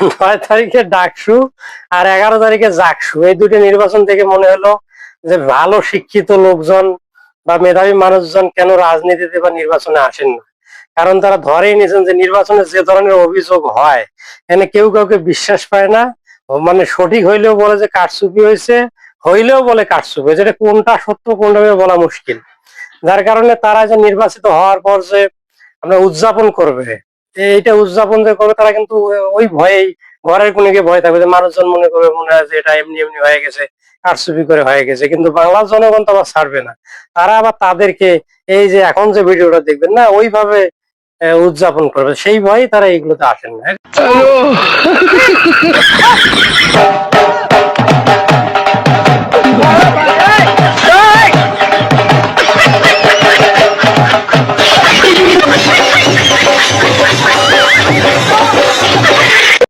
নয় তারিখে ডাকসু আর এগারো তারিখে জাকসু এই দুটি নির্বাচন থেকে মনে হলো যে ভালো শিক্ষিত লোকজন বা মেধাবী মানুষজন কেন রাজনীতিতে বা নির্বাচনে আসেন না? কারণ তারা ধরেই নিয়েছেন যে নির্বাচনে যে ধরনের অভিযোগ হয়, এখানে কেউ কাউকে বিশ্বাস পায় না। মানে সঠিক হইলেও বলে যে কারচুপি হয়েছে, হইলেও বলে কারচুপি হয়েছে। কোনটা সত্য, কোনটা বলা মুশকিল। যার কারণে তারা যে নির্বাচিত হওয়ার পর যে আমরা উদযাপন করবে এইটা উদযাপন যে করবে তারা কিন্তু ওই ভয়েই ঘরের কোনো গিয়ে ভয় থাকবে যে মানুষজন মনে করবে মনে হয় যে এটা এমনি এমনি হয়ে গেছে, কারচুপি করে হয়ে গেছে। কিন্তু বাংলার জনগণ তো আবার ছাড়বে না। তারা আবার তাদেরকে এই যে এখন যে ভিডিওটা দেখবেন না, ওইভাবে উদযাপন করবে। সেই ভয়ে তারা এইগুলোতে আসেন না।